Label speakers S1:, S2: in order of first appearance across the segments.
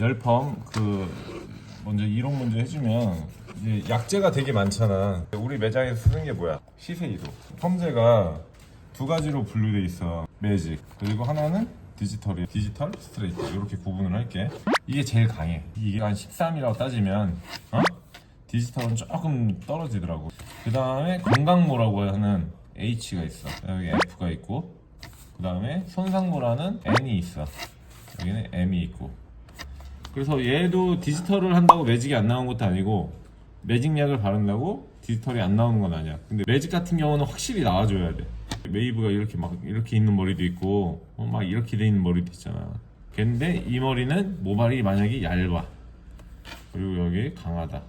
S1: 열펌 그 먼저 이론 문제 해주면 이제 약재가 되게 많잖아. 우리 매장에서 쓰는 게 뭐야? 시세 이도. 펌제가 두 가지로 분류돼 있어. 매직 그리고 하나는 디지털이 디지털 스트레이트 이렇게 구분을 할게. 이게 제일 강해. 이게 한 13이라고 따지면 어? 디지털은 조금 떨어지더라고. 그 다음에 건강모라고 하는 H가 있어. 여기 F가 있고 그 다음에 손상모라는 N이 있어. 여기는 M이 있고. 그래서 얘도 디지털을 한다고 매직이 안 나온 것도 아니고 매직약을 바른다고 디지털이 안 나오는 건 아니야. 근데 매직 같은 경우는 확실히 나와줘야 돼. 웨이브가 이렇게 막 이렇게 있는 머리도 있고 어, 막 이렇게 돼 있는 머리도 있잖아. 근데 이 머리는 모발이 만약에 얇아. 그리고 여기 강하다.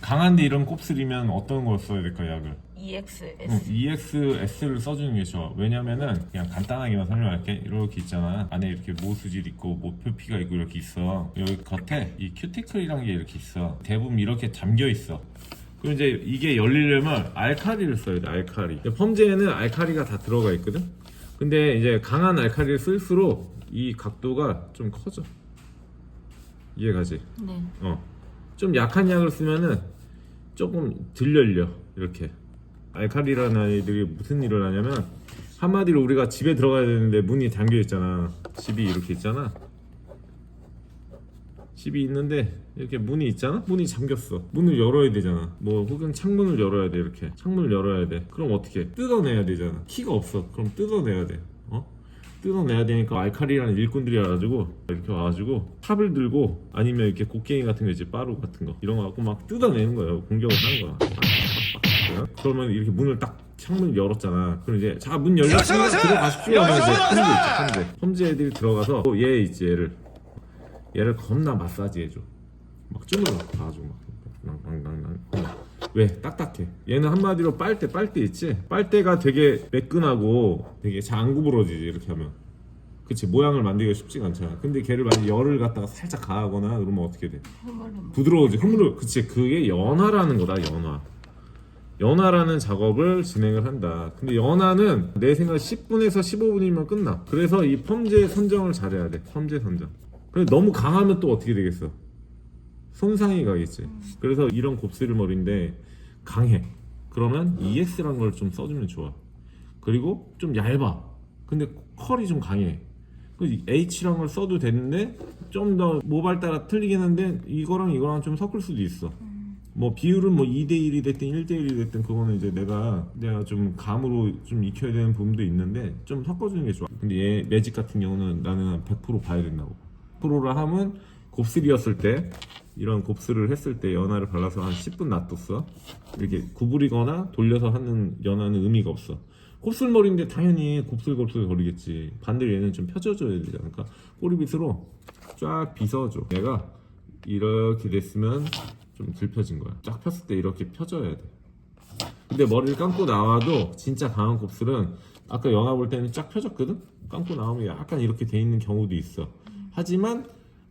S1: 강한데 이런 곱슬이면 어떤 걸 써야 될까 약을?
S2: EXS
S1: 응, EXS를 써주는 게 좋아. 왜냐면은 그냥 간단하게만 설명할게. 이렇게 있잖아. 안에 이렇게 모수질 있고 뭐 표피가 있고 이렇게 있어. 여기 겉에 이 큐티클이란 게 이렇게 있어. 대부분 이렇게 잠겨 있어. 그럼 이제 이게 열리려면 알카리를 써야 돼. 알카리. 펌제에는 알카리가 다 들어가 있거든. 근데 이제 강한 알카리를 쓸수록 이 각도가 좀 커져. 이해가지?
S2: 네
S1: 어. 좀 약한 약을 쓰면은 조금 덜 열려 이렇게 알칼리라는 아이들이 무슨 일을 하냐면 한마디로 우리가 집에 들어가야 되는데 문이 잠겨 있잖아. 집이 이렇게 있잖아. 집이 있는데 이렇게 문이 있잖아? 문이 잠겼어. 문을 열어야 되잖아. 뭐 혹은 창문을 열어야 돼 이렇게. 창문을 열어야 돼. 그럼 어떻게? 뜯어내야 되잖아. 키가 없어. 그럼 뜯어내야 돼. 어? 뜯어내야 되니까 알칼리라는 일꾼들이 와가지고 이렇게 와가지고 탑을 들고 아니면 이렇게 곡괭이 같은 거 있지 빠루 같은 거. 이런 거 갖고 막 뜯어내는 거예요. 공격을 하는 거야. 그러면 이렇게 문을 딱 창문을 열었잖아. 그럼 이제 자 문 열렸으면 들어가십시오 하면 이제 펌제 있지 펌제 펌제 애들이 들어가서 또얘 있지 얘를 얘를 겁나 마사지 해줘. 막 쭈물러 봐줘 막. 낭낭낭낭. 왜? 딱딱해. 얘는 한마디로 빨대 빨대 있지? 빨대가 되게 매끈하고 되게 잘안 구부러지지 이렇게 하면. 그치 모양을 만들기가 쉽지가 않잖아. 근데 걔를 만약 열을 갖다가 살짝 가하거나 그러면 어떻게 돼?
S2: 흐물흐물
S1: 부드러워지 흐물을 그치 그게 연화라는 거다 연화 연화라는 작업을 진행을 한다. 근데 연화는 내 생각 10분에서 15분이면 끝나. 그래서 이 펌제 선정을 잘해야 돼. 펌제 선정. 근데 너무 강하면 또 어떻게 되겠어? 손상이 가겠지. 그래서 이런 곱슬 머리인데 강해. 그러면 EX라는 걸 좀 써주면 좋아. 그리고 좀 얇아. 근데 컬이 좀 강해. 그 H란 걸 써도 되는데 좀 더 모발 따라 틀리긴 한데 이거랑 이거랑 좀 섞을 수도 있어 뭐 비율은 뭐 2대 1이 됐든 1대 1이 됐든 그거는 이제 내가 내가 좀 감으로 좀 익혀야 되는 부분도 있는데 좀 섞어주는 게 좋아. 근데 얘 매직 같은 경우는 나는 한100% 봐야 된다고. 100%를 하면 곱슬이었을 때 이런 곱슬을 했을 때 연화를 발라서 한 10분 놔뒀어. 이렇게 구부리거나 돌려서 하는 연화는 의미가 없어. 곱슬머리인데 당연히 곱슬곱슬 거리겠지. 반대로 얘는 좀 펴져줘야 되잖아 그러니까? 꼬리빗으로 쫙 빗어줘. 얘가 이렇게 됐으면 좀덜 펴진 거야. 쫙 폈을 때 이렇게 펴져야 돼. 근데 머리를 감고 나와도 진짜 강한 곱슬은 아까 연화 볼 때는 쫙 펴졌거든? 감고 나오면 약간 이렇게 돼 있는 경우도 있어. 하지만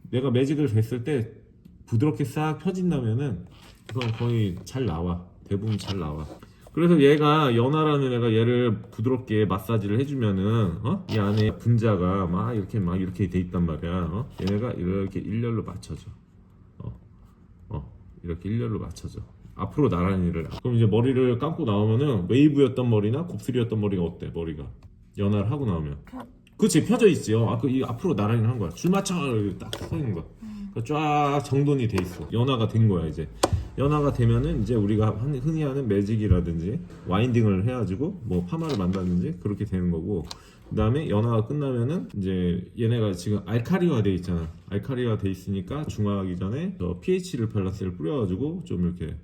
S1: 내가 매직을 했을 때 부드럽게 싹 펴진다면은 그건 거의 잘 나와. 대부분 잘 나와. 그래서 얘가 연하라는 애가 얘를 부드럽게 마사지를 해주면은 어? 이 안에 분자가 막 이렇게 막 이렇게 돼 있단 말이야. 어? 얘네가 이렇게 일렬로 맞춰져 이렇게 일렬로 맞춰져 앞으로 나란히 일을 그럼 이제 머리를 감고 나오면은 웨이브였던 머리나 곱슬이었던 머리가 어때 머리가 연하를 하고 나오면
S2: 펴-
S1: 그치 펴져 있지요. 아, 그, 이 앞으로 나란히 한 거야. 줄 맞춰 이렇게 딱서 있는 거야. 그쫙 정돈이 돼 있어. 연화가 된 거야 이제. 연화가 되면은 이제 우리가 한- 흔히 하는 매직이라든지 와인딩을 해가지고 뭐 파마를 만다든지 그렇게 되는 거고. 그 다음에 연화가 끝나면은 이제 얘네가 지금 알카리화 돼 있잖아. 알카리화 돼 있으니까 중화하기 전에 저 pH를 밸런스를 뿌려가지고 좀 이렇게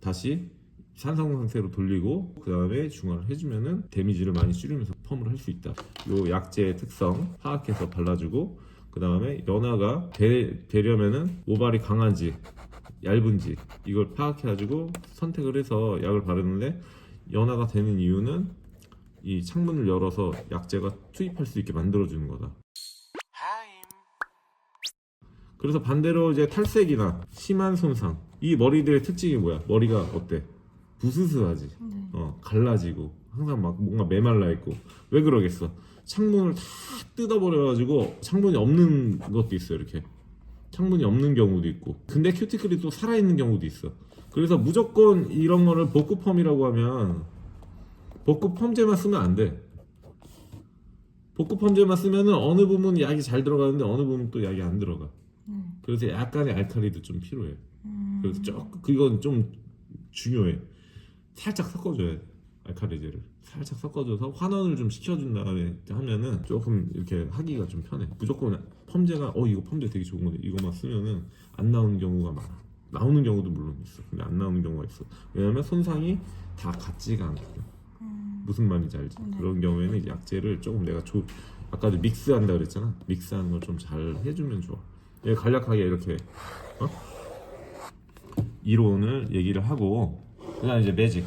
S1: 다시 산성 상태로 돌리고 그 다음에 중화를 해주면은 데미지를 많이 줄이면서 펌을 할 수 있다. 요 약재의 특성 파악해서 발라주고 그 다음에 연화가 되, 되려면은 모발이 강한지 얇은지 이걸 파악해가지고 선택을 해서 약을 바르는데 연화가 되는 이유는 이 창문을 열어서 약재가 투입할 수 있게 만들어주는 거다. 그래서 반대로 이제 탈색이나 심한 손상 이 머리들의 특징이 뭐야? 머리가 어때? 부스스하지.
S2: 네.
S1: 어 갈라지고 항상 막 뭔가 메말라 있고 왜 그러겠어? 창문을 다 뜯어버려가지고 창문이 없는 것도 있어 이렇게 창문이 없는 경우도 있고 근데 큐티클이 또 살아있는 경우도 있어 그래서 무조건 이런 거를 복구펌이라고 하면 복구펌제만 쓰면 안돼 복구펌제만 쓰면은 어느 부분 약이 잘 들어가는데 어느 부분 또 약이 안 들어가
S2: 음.
S1: 그래서 약간의 알칼리도 좀 필요해
S2: 음.
S1: 그래서 조금 그건 좀 중요해. 살짝 섞어줘야 돼. 알칼리제를 살짝 섞어줘서 환원을 좀 시켜준 다음에 하면은 조금 이렇게 하기가 좀 편해. 무조건 펌제가 어 이거 펌제 되게 좋은 건데 이거만 쓰면은 안 나오는 경우가 많아. 나오는 경우도 물론 있어. 근데 안 나오는 경우가 있어. 왜냐면 손상이 다 같지가 않거든.
S2: 음.
S1: 무슨 말인지 알지?
S2: 네.
S1: 그런 경우에는 약재를 조금 내가 조 아까도 믹스한다 그랬잖아. 믹스하는 걸 좀 잘 해주면 좋아. 얘 간략하게 이렇게 어? 이론을 얘기를 하고 그다음 이제 매직